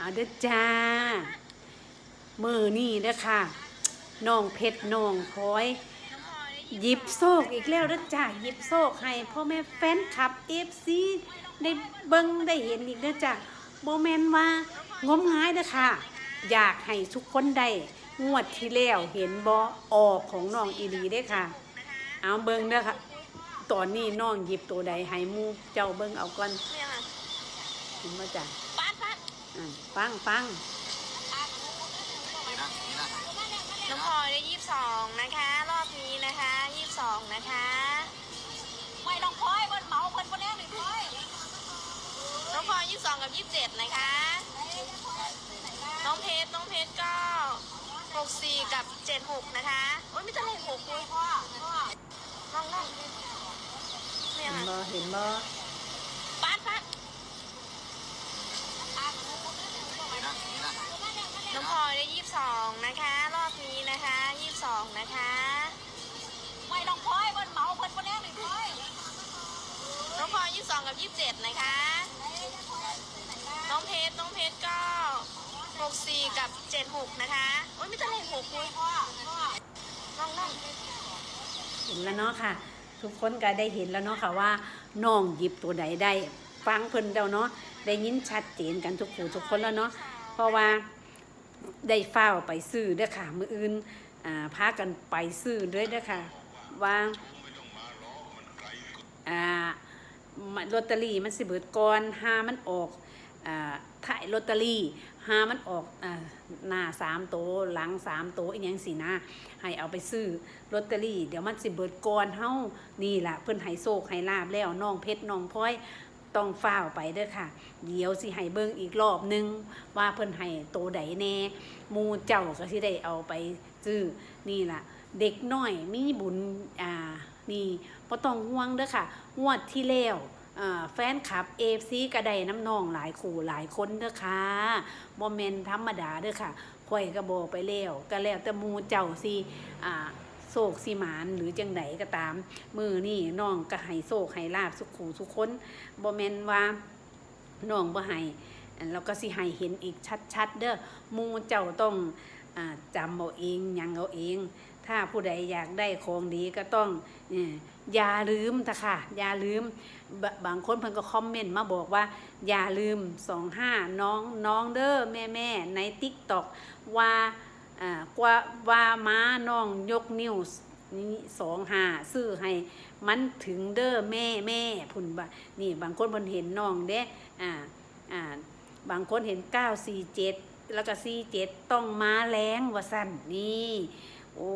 เอาเด้อจ้ามือนี่เด้อค่ะน้องเพชรน้องพลอยหยิบโซกอีกแล้วเด้อจ้าหยิบโซกให้พ่อแม่แฟนคลับเอฟซีได้เบิ่งได้เห็นอีกเด้อจ้าโมเมนต์ว่างมงายเด้อค่ะ อยากให้ทุกคนได้งวดที่แล้วเห็นบอออกของน้องอีหลีเด้ค่ะ เอาเบิ่งเด้อค่ะ ตอนนี้น้องหยิบตัวใดให้มูเจ้าเบิ่งเอาก่อนเห็นบ่จ้าดปาดอะ ฟังฟังน้องพลอยได้ยี่สิบสองนะคะ รอบนี้นะคะยี่สิบสองนะคะไม่ต้องคอยเพิ่นเหมาเพิ่นคนแรกหนึ่งคอยน้องพลอยยี่สิบสองกับยี่สิบเจ็ดนะคะ น้องเพชรน้องเพชรก็หกสี่กับเจ็ดหกนะคะโอ้ยไม่จะเลขหกเลยพ่อพ่อน้องน้องเนี่เห็ยนค่ะบ่เห็นบ่ ปาดปาดน้องพลอ ยได้ยี่สิบสองนะคะ รอบนี้นะคะยี่สิบสองนะคะไม่ต้องคอยเพิ่นเหมาเพิ่นคนแรกหนึ่งคอยน้องพลอยยี่สิบสองกับยี่สิบเจ็ดนะคะ น้องเพชรน้องเพชรก็หกสี่กับเจ็ดหกนะคะโอ้ยไม่จะเลขหกเลยพ่อพ่อน้องน้องเห็นแล้วเนาะค่ะ ทุกคนก็ได้เห็นแล้วเนาะค่ะว่าน้องหยิบตัวใดได้ฟังเพิ่นแล้วเนาะได้ยินชัดเจนกันทุกผู้ทุกคนแล้วเนาะเพราะว่า ได้เฝ้าไปซื้อเด้อค่ะ มืออื่นอ่าพากันไปซื้อด้วยเด้อค่ะ ว่าอ่ามันลอตเตอรี่มันสิเบิดก่อนหามันออกอ่าถ่ายลอตเตอรี่หามันออกอ่าหน้าสามโตหลังสามโตอีกอย่างสินะให้เอาไปซื้อลอตเตอรี่ เดี๋ยวมันสิเบิดก่อนเฮานี่ล่ะเพิ่นให้โชคให้ลาบแล้วน้องเพชรน้องพลอย ต้องฟ้าวไปเด้อค่ะ เดี๋ยวสิให้เบิ่งอีกรอบหนึง ว่าเพิ่นให้โตใดแน่มูเจ้าก็สิได้เอาไปซื้อนี่ล่ะ เด็กน้อยมีบุญอ่านี่บ่ต้องห่วงเด้อค่ะงวดที่แล้วแฟนคลับ AFC ก็ได้น้ำนองหลายคู่หลายคนเด้อค่ะบ่แม่นธรรมดาเด้อค่ะข่อยก็บอกไปแล้วก็แล้วแต่มูเจ้าสิอ่า โศกสิหมานหรือจังไดก็ตาม มือนี่น้องก็ให้โศกให้ลาบสุขหูสุขคนบ่แมนว่าน้องบ่ให้แล้วก็สิให้เห็นอีกชัดๆเด้อมูเจ้าต้องอจำเอาเองยังเอาเอง ถ้าผู้ใดอยากได้ของดีก็ต้องอย่าลืมตะค่ะ อย่าลืมบบางคนเพิ่นก็คอมเมนต์มาบอกว่า อย่าลืม25น้องน้องเด้อแม่แม่ใน TikTok ว่า อ่ากว่าว่าม้าน้องยกนิ้วนี่สองหาซื้อให้มันถึงเด้อแม่แม่พุ่นบ่านี่บางคนเพิ่นเห็นน้องเด้อ่าอ่าบางคนเห็น947แล้วก็47ต้องม้าแรงว่าสั่นนี่โอ้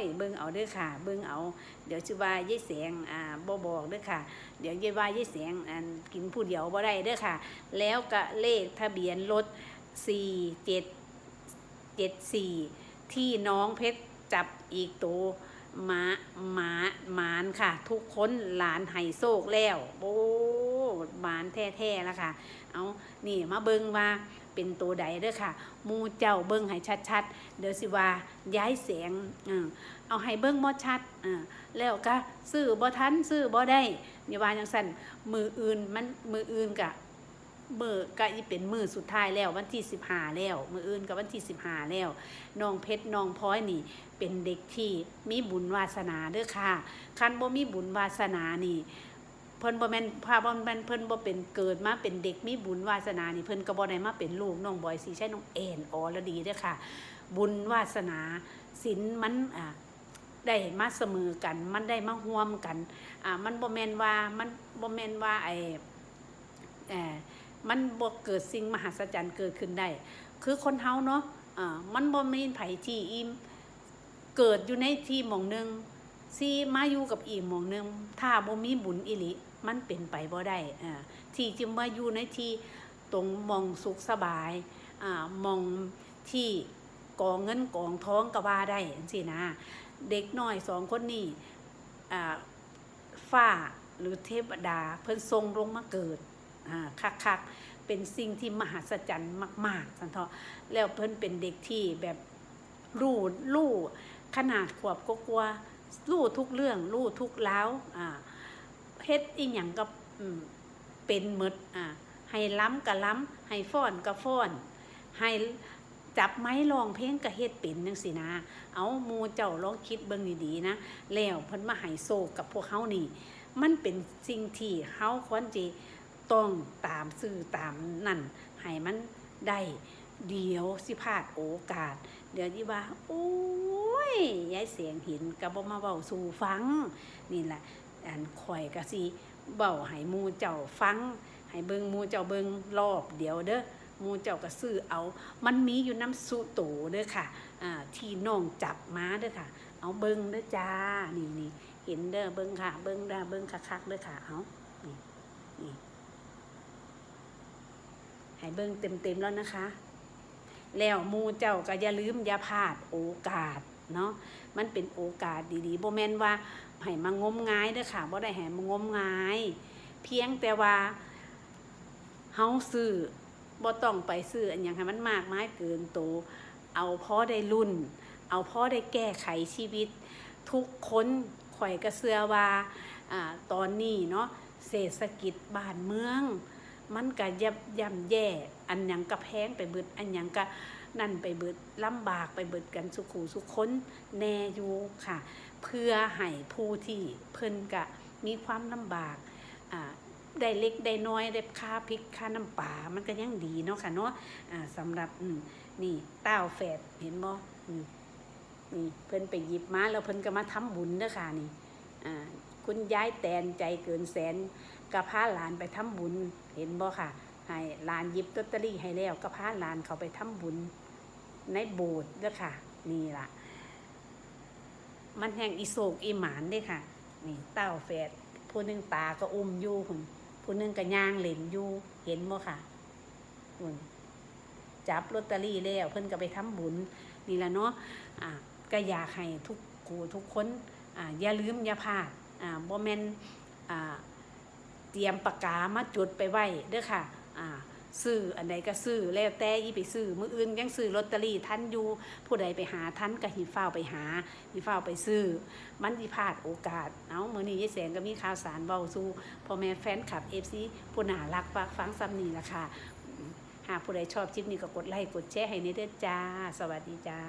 ยเบิ่งเอาเด้อค่ะ เบิ่งเอา เดี๋ยวสิว่ายายแสงอ่าบ่บอกเด้อค่ะ เดี๋ยวยายว่ายายแสงอันกินผู้เดียวบ่ได้เด้อค่ะ แล้วก็เลขทะเบียนรถสี่เจ็ด 4 7 7 4ที่น้องเพชรจับอีกตัวหมาหมาหมานค่ะ ทุกคนหลานไห้โซกแล้วโอ้หมานแท้ๆแล้วค่ะ เอานี่มาเบิ่งว่าเป็นตัวใดเด้อค่ะ มูเจ้าเบิ่งให้ชัดๆ เดี๋ยวสิว่าย้ายแสงอเอาให้เบิ่งบ่ชัดอ่าแล้วก็ซื้อบ่ทันซื้อบ่ได้อย่ว่าจังซั่นมืออื่นมันมืออื่นกะ มือก็อีเป็นมือสุดท้ายแล้ววันที่15แล้ว มืออื่นกับวันที่15แล้วน้องเพชรน้องพลอยนี่ เป็นเด็กที่มีบุญวาสนาเด้อค่ะ คันบ่มีบุญวาสนานี่เพิ่นบ่แม่นพาบ่แม่นเพิ่นบ่เป็นเกิดมาเป็นเด็กมีบุญวาสนานี่เพิ่นก็บ่ได้มาเป็นลูกน้องบอยสีใช่น้องเอ็นออละดีเด้อค่ะ บุญวาสนาศีลมันอ่าได้มาเสมอกัน มันได้มาร่วมกันอ่ามันบ่แม่นว่ามันบ่แม่นว่าไอ้เอ่อ มันบ่เกิดสิ่งมหัศจรรย์เกิดขึ้นได้ คือคนเฮาเนาะอ่ามันบ่มีไผที่อิ่มเกิดอยู่ในที่หม่องหนึงซีมาอยู่กับอีกหมองหนึงถ้าบ่มีบุญอิลิมันเป็นไปบ่ได้อ่าที่จึงมาอยู่ในที่ตรงหมองสุขสบายอ่าหมองที่กองเงินกองท้องก็ว่าได้จังซี่นะ เด็กน้อยสองคนนี้อ่าฟ้าหรือเทพดาเพิ่นทรงลงมาเกิด คักๆเป็นสิ่งที่มหัศจรรย์มากๆสันเถาะแล้วเพิ่นเป็นเด็กที่แบบรู้รู้ขนาดขวบก็กลัวรู้ทุกเรื่องรู้ทุกแล้วอ่าเฮ็ดอีหยังก็เป็นหมดอ่าให้ล้ำกับล้ำให้ฟ้อนกับฟ้อนให้จับไม้ลองเพลงกับเฮ็ดเป็นจังสินะ เอามูเจ้าลองคิดเบิ่งดีๆนะ แล้วเพิ่นมาให้โซกกับพวกเฮานี่ มันเป็นสิ่งที่เฮาควรจะ ต้องตามสื่อตามนั่นให้มันได้เดี๋ยวสิพลาดโอกาส เดี๋ยวที่ว่า โอ้ยยายเสียงหินก็บ่มาเว้าสู่ฟัง นี่แหละอันข่อยก็สิเว้าให้มูเจ้าฟังให้เบิงมูเจ้าเบิงรอบเดี๋ยวเด้อมูเจ้าก็ซื้อเอา มันมีอยู่น้ำสุโตเด้อค่ะอ่าที่น้องจับมาเด้อค่ะ เอาเบิงเด้อจ้านี่นี่เห็นเด้อเบิงค่ะ เบิงด้เบิงคักๆเด้อค่ะเอานี่นี่ ให้เบิ่งเต็มๆแล้วนะคะ แล้วมูเจ้าก็อย่าลืมอย่าพลาดโอกาสเนาะมันเป็นโอกาสดีๆโบแมนว่าให้มางมงายเด้อค่ะบ่ได้ให้มางมงาย เพียงแต่ว่าเฮาซื้อบ่ต้องไปซื้ออันยังให้มันมากมายเกินโต เอาพอได้รุ่น เอาพอได้แก้ไขชีวิต ทุกคนข่อยก็เชื่อว่าอ่าตอนนี้เนาะเศรษฐกิจบ้านเมือง มันก็ยับย่ำแย่ อันยังก็แพงไปเบิด อันยังก็นั่นไปเบิดลำบากไปเบิดกันสุขูสุขคนแน่อยู่ค่ะ เพื่อให้ผู้ที่เพิ่นกะมีความลำบากอ่าได้เล็กได้น้อยได้ค่าพริกค่าน้ำปลามันก็ยังดีเนาะค่ะเนาะอ่าสำหรับนี่เต้าแฝดเห็นบ่อืมนี่เพิ่นไปหยิบมาแล้วเพิ่นก็มาทำบุญเด้อค่ะนี่อ่าคุณยายแตนใจเกินแสน ก็พาหลานไปทำบุญ เห็นบ่ค่ะ ให้หลานยิบลอตเตอรี่ให้แล้วก็พาหลานเขาไปทำบุญในโบสถ์ด้อค่ะ นี่ล่ะ มันแห่งอีโศกอีหมานด้ค่ะ นี่เต้าแฝดผู้หนึงตาก็อุ้มอยู่พุ่นผู้หนึงก็ย่างเล่นอยู่เห็นบ่ค่ะพุ่นจับลอตเตอรี่แล้วเพิ่นก็ไปทำบุญนี่ละเนาะอ่าก็อยากให้ทุกกูทุกคนอ่าอย่าลืมอย่าพลาดอ่าบ่แม่นอ่า เตรียมปากกามาจดไปไว้เด้อค่ะอ่าซื้ออันใดก็ซื้อแล้วแต่อีไปซื้อมืออื่นยังซื้อลอตเตอรี่ทันอยู่ผู้ใดไปหาทันก็หิฟ้าวไปหาหิฟ้าวไปซื้อ มันสิพลาดโอกาสเอามือนี้ยายแสงก็มีข่าวสารเว้าสู่พ่อแม่แฟนคลับ FC ผู้น่ารักฝากฟังซ้ำนี้ล่ะค่ะ หากผู้ใดชอบคลิปนี้ก็กดไลค์กดแชร์ให้ในเด้อจ้า สวัสดีจ้า